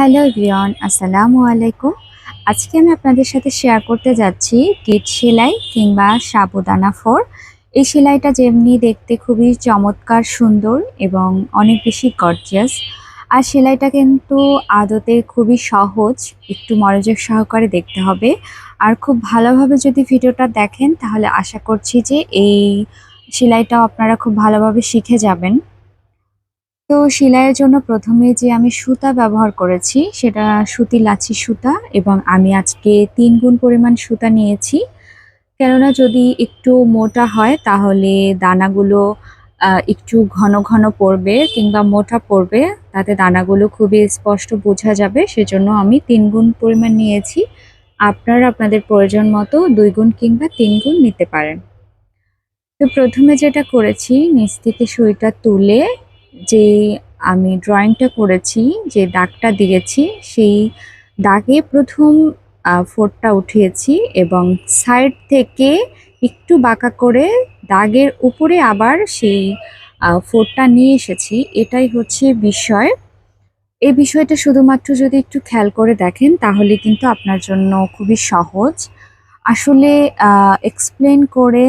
Hello everyone, আসসালামু আলাইকুম। আজকে আমি আপনাদের সাথে শেয়ার করতে যাচ্ছি কিট সেলাই কিংবা সাবুদানা ফোর এই সেলাইটা যেমনি দেখতে খুবই চমৎকার, সুন্দর এবং অনেক বেশি গর্জিয়াস আর সেলাইটা কিন্তু আদতে খুবই সহজ, একটু মনোযোগ সহকারে দেখতে হবে। আর খুব ভালোভাবে যদি ভিডিওটা দেখেন, তাহলে আশা করছি যে এই সেলাইটাও আপনারা খুব ভালোভাবে শিখে যাবেন। তো সেলাইয়ের জন্য প্রথমে যে আমি সুতা ব্যবহার করেছি, সেটা সুতি লাচি সুতা এবং আমি আজকে তিন গুণ পরিমাণ সুতা নিয়েছি। কেননা যদি একটু মোটা হয়, তাহলে দানাগুলো একটু ঘন ঘন পড়বে কিংবা মোটা পড়বে, তাতে দানাগুলো খুবই স্পষ্ট বোঝা যাবে। সেজন্য আমি তিন গুণ পরিমাণ নিয়েছি। আপনারা আপনাদের প্রয়োজন মতো দুই গুণ কিংবা তিন গুণ নিতে পারেন। তো প্রথমে যেটা করেছি, নিচ থেকে সুইটা তুলে যে আমি ড্রয়িংটা করেছি, যে দাগটা দিয়েছি, সেই দাগে প্রথম ফোরটা উঠিয়েছি এবং সাইড থেকে একটু বাঁকা করে দাগের উপরে আবার সেই ফোরটা নিয়ে এসেছি। এটাই হচ্ছে বিষয়। এই বিষয়টা শুধুমাত্র যদি একটু খেয়াল করে দেখেন, তাহলে কিন্তু আপনার জন্য খুবই সহজ। আসলে এক্সপ্লেন করে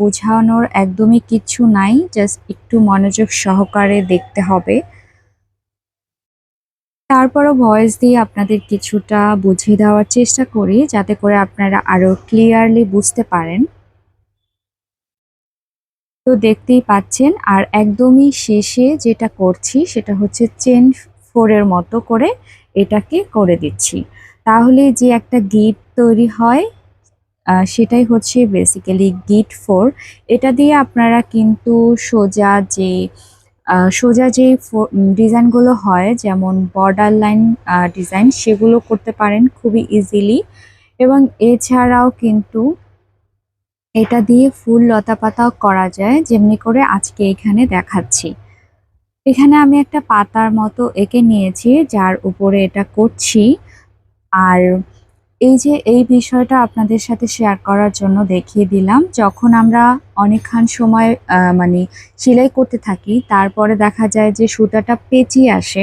বোঝানোর একদমই কিচ্ছু নাই জাস্ট একটু মনোযোগ সহকারে দেখতে হবে। তারপরও ভয়েস দিয়ে আপনাদের কিছুটা বুঝিয়ে দেওয়ার চেষ্টা করি, যাতে করে আপনারা আরও ক্লিয়ারলি বুঝতে পারেন। তো দেখতেই পাচ্ছেন, আর একদমই শেষে যেটা করছি, সেটা হচ্ছে চেন ফোরের মতো করে এটাকে করে দিচ্ছি। তাহলে যে একটা গিট তৈরি হয় সেটাই হচ্ছে বেসিক্যালি গিট ফোর এটা দিয়ে আপনারা কিন্তু সোজা যে সোজা যে ডিজাইনগুলো হয়, যেমন বর্ডার লাইন ডিজাইন সেগুলো করতে পারেন খুবই ইজিলি এবং এছাড়াও কিন্তু এটা দিয়ে ফুল লতা পাতাও করা যায়, যেমনি করে আজকে এখানে দেখাচ্ছি। এখানে আমি একটা পাতার মতো এঁকে নিয়েছি, যার উপরে এটা করছি। আর এই যে এই বিষয়টা আপনাদের সাথে শেয়ার করার জন্য দেখিয়ে দিলাম। যখন আমরা অনেকক্ষণ সময় মানে সেলাই করতে থাকি, তারপরে দেখা যায় যে সুতাটা পেঁচিয়ে আসে।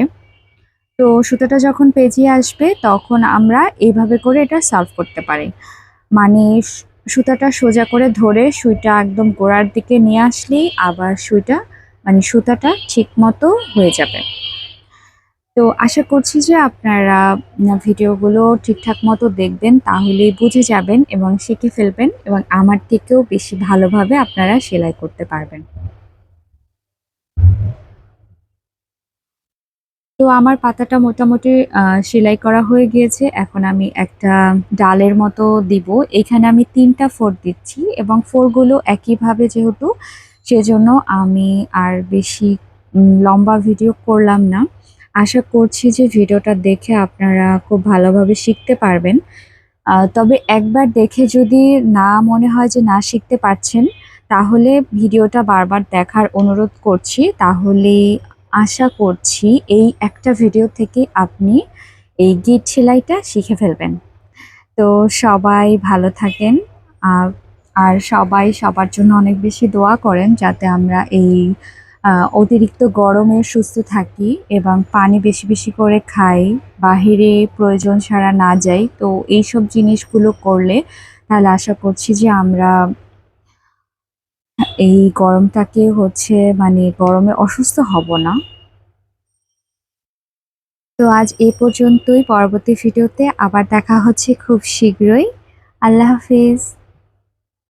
তো সুতাটা যখন পেঁচিয়ে আসবে, তখন আমরা এইভাবে করে এটা সলভ করতে পারি। মানে সুতাটা সোজা করে ধরে সুইটা একদম গোড়ার দিকে নিয়ে আসলেই আবার সুইটা মানে সুতাটা ঠিক মতো হয়ে যাবে। তো আশা করছি যে আপনারা ভিডিওগুলো ঠিকঠাক মতো দেখবেন, তাহলেই বুঝে যাবেন এবং শিখে ফেলবেন এবং আমার থেকেও বেশি ভালোভাবে আপনারা সেলাই করতে পারবেন। তো আমার পাতাটা মোটামুটি সেলাই করা হয়ে গিয়েছে। এখন আমি একটা ডালের মতো দিব। এখানে আমি তিনটা ফোর দিচ্ছি এবং ফোরগুলো একইভাবে যেহেতু, সেজন্য আমি আর বেশি লম্বা ভিডিও করলাম না। আশা করছি যে ভিডিওটা দেখে আপনারা খুব ভালোভাবে শিখতে পারবেন। তবে একবার দেখে যদি না মনে হয় যে না শিখতে পারছেন, তাহলে ভিডিওটা বারবার দেখার অনুরোধ করছি। তাহলে আশা করছি এই একটা ভিডিও থেকে আপনি এই গিট সেলাইটা শিখে ফেলবেন। তো সবাই ভালো থাকেন। আর সবাই সবার জন্য অনেক বেশি দোয়া করেন যাতে আমরা এই অতিরিক্ত গরমে সুস্থ থাকি এবং পানি বেশি বেশি করে খাই, বাহিরে প্রয়োজন ছাড়া না যাই, তো এইসব জিনিসগুলো করলে তাহলে আশা করছি যে আমরা এই গরমটাকে হচ্ছে মানে গরমে অসুস্থ হব না। তো আজ এই পর্যন্তই, পরবর্তী ভিডিওতে আবার দেখা হচ্ছে খুব শীঘ্রই। আল্লাহ হাফিজ।